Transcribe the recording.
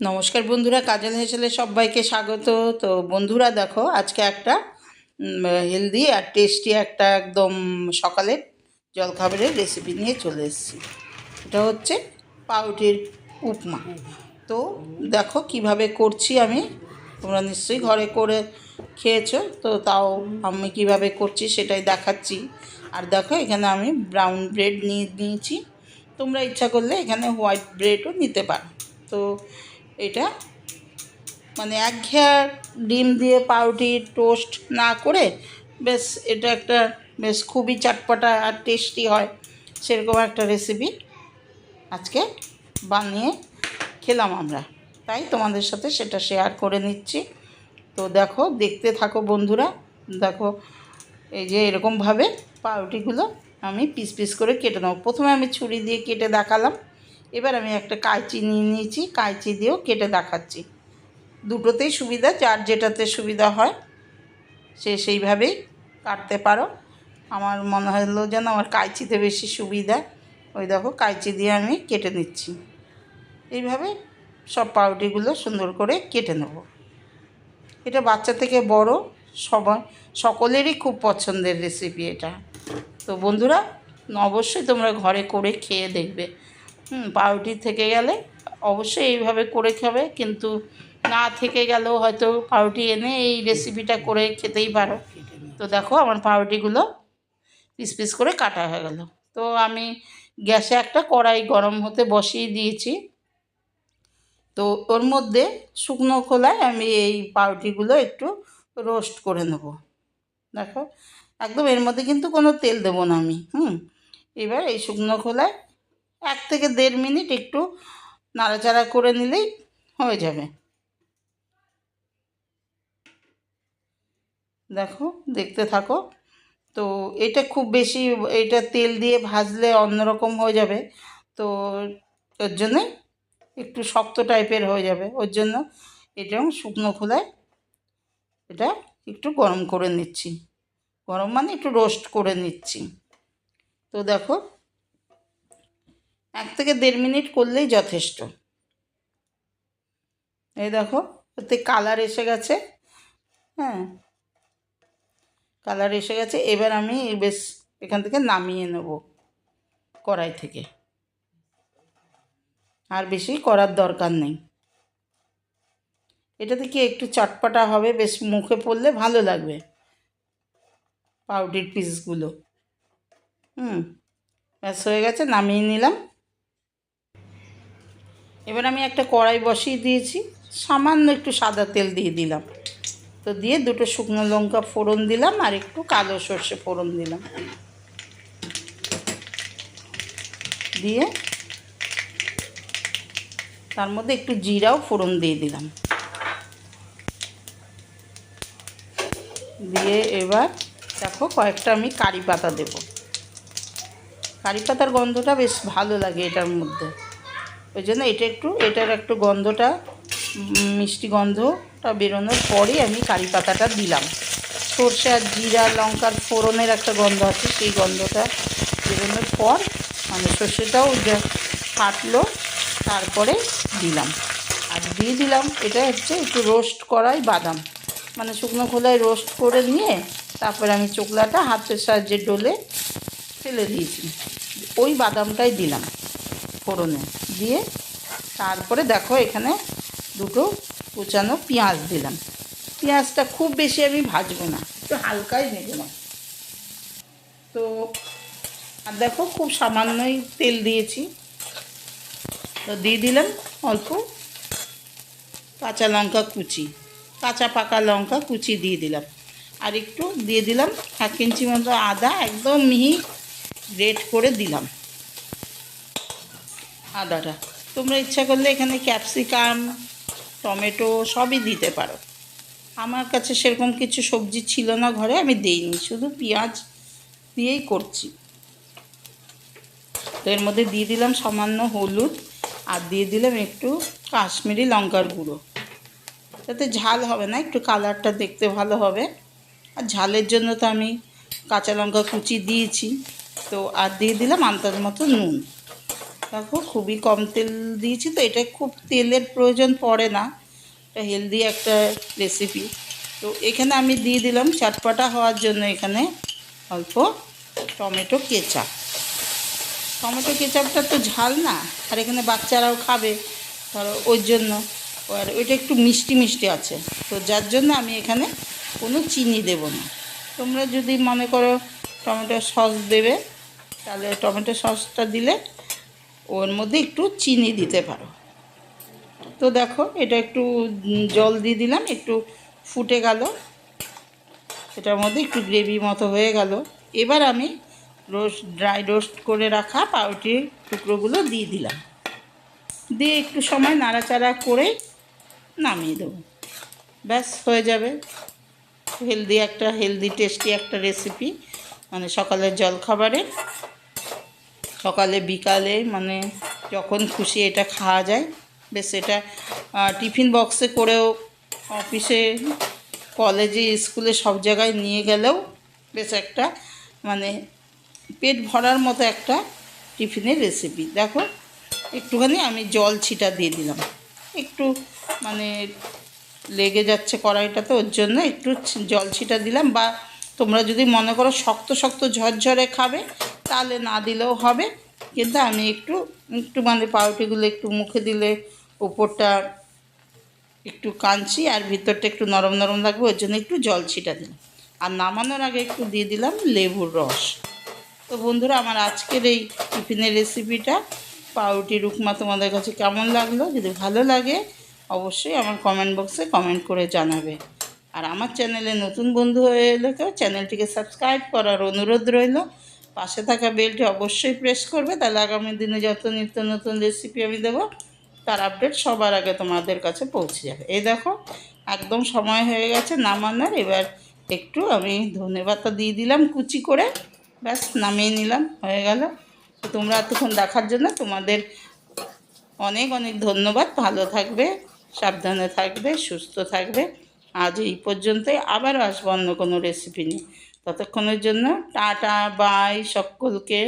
নমস্কার বন্ধুরা, কাজল হেসেলে সবাইকে স্বাগত। তো বন্ধুরা দেখো, আজকে একটা হেলদি আর টেস্টি একটা একদম সকালের জলখাবারের রেসিপি নিয়ে চলে এসেছি। এটা হচ্ছে পাউরুটির উপমা। তো দেখো কীভাবে করছি আমি, তোমরা নিশ্চয়ই ঘরে করে খেয়েছো, তো তাও আমি কীভাবে করছি সেটাই দেখাচ্ছি। আর দেখো এখানে আমি ব্রাউন ব্রেড নিয়ে নিয়েছি। তোমরা ইচ্ছা করলে এখানে হোয়াইট ব্রেডও নিতে পারো। তো এটা। মানে একঘেয়া ডিম দিয়ে পাউরুটি টোস্ট না করে বেশ এটা একটা বেশ খুবই চটপটা আর টেস্টি হয়, সেরকম একটা রেসিপি আজকে বানিয়ে খেলাম আমরা। তাই তোমাদের সাথে সেটা শেয়ার করে নিচ্ছি। তো দেখো, দেখতে থাকো বন্ধুরা। দেখো, এই যে এরকমভাবে পাউরুটিগুলো আমি পিস পিস করে কেটে নেব। প্রথমে আমি ছুরি দিয়ে কেটে দেখালাম। এবার আমি একটা কাঁচি নিয়ে নিয়েছি, কাঁচি দিয়েও কেটে দেখাচ্ছি। দুটোতেই সুবিধা, যার যেটাতে সুবিধা হয়, সে সেইভাবেই কাটতে পারো। আমার মনে হলো যেন আমার কাঁচিতে বেশি সুবিধা। ওই দেখো, কাঁচি দিয়ে আমি কেটে নিচ্ছি। এইভাবে সব পাউরুটিগুলো সুন্দর করে কেটে নেব। এটা বাচ্চা থেকে বড়, সবার, সকলেরই খুব পছন্দের রেসিপি এটা। তো বন্ধুরা, অবশ্যই তোমরা ঘরে করে খেয়ে দেখবে। হুম, পাউরুটি থেকে গেলে অবশ্যই এইভাবে করে খাবে, কিন্তু না থেকে গেলেও হয়তো পাউরুটি এনে এই রেসিপিটা করে খেতেই পারো। তো দেখো আমার পাউরুটিগুলো পিস পিস করে কাটা হয়ে গেল। তো আমি গ্যাসে একটা কড়াই গরম হতে বসিয়ে দিয়েছি। তো ওর মধ্যে শুকনো খোলায় আমি এই পাউরুটিগুলো একটু রোস্ট করে নেব। দেখো, একদম এর মধ্যে কিন্তু কোনো তেল দেবো না আমি। হুম, এবার এই শুকনো খোলায় এক থেকে দেড় মিনিট একটু নাড়াচাড়া করে নিলেই হয়ে যাবে। দেখো, দেখতে থাকো। তো এটা খুব বেশি, এটা তেল দিয়ে ভাজলে অন্যরকম হয়ে যাবে। তো ওর জন্যে একটু শক্ত টাইপের হয়ে যাবে। ওর জন্য এটা শুকনো খোলায় এটা একটু গরম করে নিচ্ছি। গরম মানে একটু রোস্ট করে নিচ্ছি। তো দেখো এক থেকে দেড় মিনিট করলেই যথেষ্ট। এই দেখো ওতে কালার এসে গেছে। হ্যাঁ কালার এসে গেছে। এবার আমি বেশ এখান থেকে নামিয়ে নেব কড়াই থেকে। আর বেশি করার দরকার নেই। এটা থেকে একটু চটপটা হবে? বেশ মুখে পড়লে ভালো লাগবে। পাউডির পিসগুলো হুম, ব্যাস হয়ে গেছে, নামিয়ে নিলাম। এবার আমি একটা কড়াই বসিয়ে দিয়েছি, সামান্য একটু সাদা তেল দিয়ে দিলাম। তো দিয়ে দুটো শুকনো লঙ্কা ফোড়ন দিলাম আর একটু কালো সর্ষে ফোড়ন দিলাম। দিয়ে তার মধ্যে একটু জিরাও ফোড়ন দিয়ে দিলাম। দিয়ে এবার দেখো কয়েকটা আমি কারি পাতা দেব। কারি পাতার গন্ধটা বেশ ভালো লাগে এটার মধ্যে। ওই জন্য এটা একটু, এটার একটু গন্ধটা মিষ্টি গন্ধটা বেরোনোর পরেই আমি কারি পাতাটা দিলাম। সর্ষে আর জিরা, লঙ্কার ফোড়নের একটা গন্ধ আছে, সেই গন্ধটা বেরোনোর পর মানে সর্ষেটাও যা ফাটলো, তারপরে দিলাম। আর দিয়ে দিলাম, এটা হচ্ছে একটু রোস্ট করাই বাদাম। মানে শুকনো খোলায় রোস্ট করে নিয়ে তারপরে আমি চোকলাটা হাতের সাহায্যে ডলে ফেলে দিয়েছি। ওই বাদামটাই দিলাম। ফোড়নে দিয়ে তারপরে দেখো এখানে দুটো কুচানো পেঁয়াজ দিলাম। পেঁয়াজটা খুব বেশি আমি ভাজবো না, একটু হালকাই নেব না তো, আর দেখো খুব সামান্যই তেল দিয়েছি। তো দিয়ে দিলাম অল্প কাঁচা লঙ্কা কুচি, কাঁচা পাকা লঙ্কা কুচি দিয়ে দিলাম। আর একটু দিয়ে দিলাম এক ইঞ্চি মতো আদা একদম মিহি গ্রেট করে দিলাম। আদাটা। তোমরা ইচ্ছা করলে এখানে ক্যাপসিকাম, টমেটো সবই দিতে পারো। আমার কাছে সেরকম কিছু সবজি ছিল না ঘরে, আমি দিইনি, শুধু পেঁয়াজ দিয়েই করছি। তো এর মধ্যে দিয়ে দিলাম সামান্য হলুদ, আর দিয়ে দিলাম একটু কাশ্মীরি লঙ্কার গুঁড়ো। তাতে ঝাল হবে না, একটু কালারটা দেখতে ভালো হবে। আর ঝালের জন্য তো আমি কাঁচা লঙ্কা কুচি দিয়েছি। তো আর দিয়ে দিলাম আন্দাজ মতো নুন। দেখো, খুবই কম তেল দিয়েছি তো, এটা খুব তেলের প্রয়োজন পড়ে না। এটা হেলদি একটা রেসিপি তো এখানে আমি দিয়ে দিলাম চাটপাটা হওয়ার জন্য এখানে অল্প টমেটো কেচাপ। টমেটো কেচাপটা তো ঝাল না, আর এখানে বাচ্চারাও খাবে, ধরো ওই জন্য। আর ওইটা একটু মিষ্টি মিষ্টি আছে, তো যার জন্য আমি এখানে কোনো চিনি দেব না। তোমরা যদি মনে করো টমেটো সস দেবে, তাহলে টমেটো সসটা দিলে ওর মধ্যে একটু চিনি দিতে পারো। তো দেখো, এটা একটু জল দিয়ে দিলাম, একটু ফুটে গেল। এটার মধ্যে একটু গ্রেভি মতো হয়ে গেল। এবার আমি রোস্ট, ড্রাই রোস্ট করে রাখা পাউরুটির টুকরোগুলো দিয়ে দিলাম। দিয়ে একটু সময় নাড়াচাড়া করে নামিয়ে দেবো। ব্যাস, হয়ে যাবে। হেলদি একটা, হেলদি, টেস্টি একটা রেসিপি মানে সকালের জলখাবারের সকালে, বিকালে মানে যখন খুশি এটা খাওয়া যায়। বেশ এটা টিফিন বক্সে করেও অফিসে কলেজে স্কুলে সব জায়গায় নিয়ে গেলেও বেশ একটা মানে পেট ভরার মতো একটা টিফিনের রেসিপি দেখো, একটুখানি আমি জল ছিটা দিয়ে দিলাম। একটু মানে লেগে যাচ্ছে কড়াইটাতে ওর জন্য একটু জল ছিটা দিলাম বা তোমরা যদি মনে করো শক্ত শক্ত ঝরঝরে খাবে তাহলে না দিলেও হবে। কিন্তু আমি একটু একটু মানে পাউরুটিগুলো একটু মুখে দিলে উপরটা একটু কাঞ্চি আর ভিতরটা একটু নরম নরম লাগবে, ওর জন্য একটু জল ছিটা দিলাম। আর নামানোর আগে একটু দিয়ে দিলাম লেবুর রস। তো বন্ধুরা, আমার আজকের এই টিফিনের রেসিপিটা পাউরুটির উপমা তোমাদের কাছে কেমন লাগল? যদি ভালো লাগে, অবশ্যই আমার কমেন্ট বক্সে কমেন্ট করে জানাবে। আর আমার চ্যানেলে নতুন বন্ধু হয়ে এলে কেউ চ্যানেলটিকে সাবস্ক্রাইব করার অনুরোধ রইল। পাশে থাকা বেলটি অবশ্যই প্রেস করবে। তাহলে আগামী দিনে যত নিত্য নতুন রেসিপি আমি দেবো, তার আপডেট সবার আগে তোমাদের কাছে পৌঁছে যাবে। এই দেখো, একদম সময় হয়ে গেছে নামানোর। এবার একটু আমি ধনেপাতা দিয়ে দিলাম কুচি করে। ব্যাস, নামিয়ে নিলাম, হয়ে গেল। তোমরা এতক্ষণ দেখার জন্য তোমাদের অনেক অনেক ধন্যবাদ। ভালো থাকবে, সাবধানে থাকবে, সুস্থ থাকবে। আজ এই পর্যন্তই। আবার আসব অন্য কোনো রেসিপি নিয়ে। ততক্ষণের জন্য টাটা বাই সকলকে।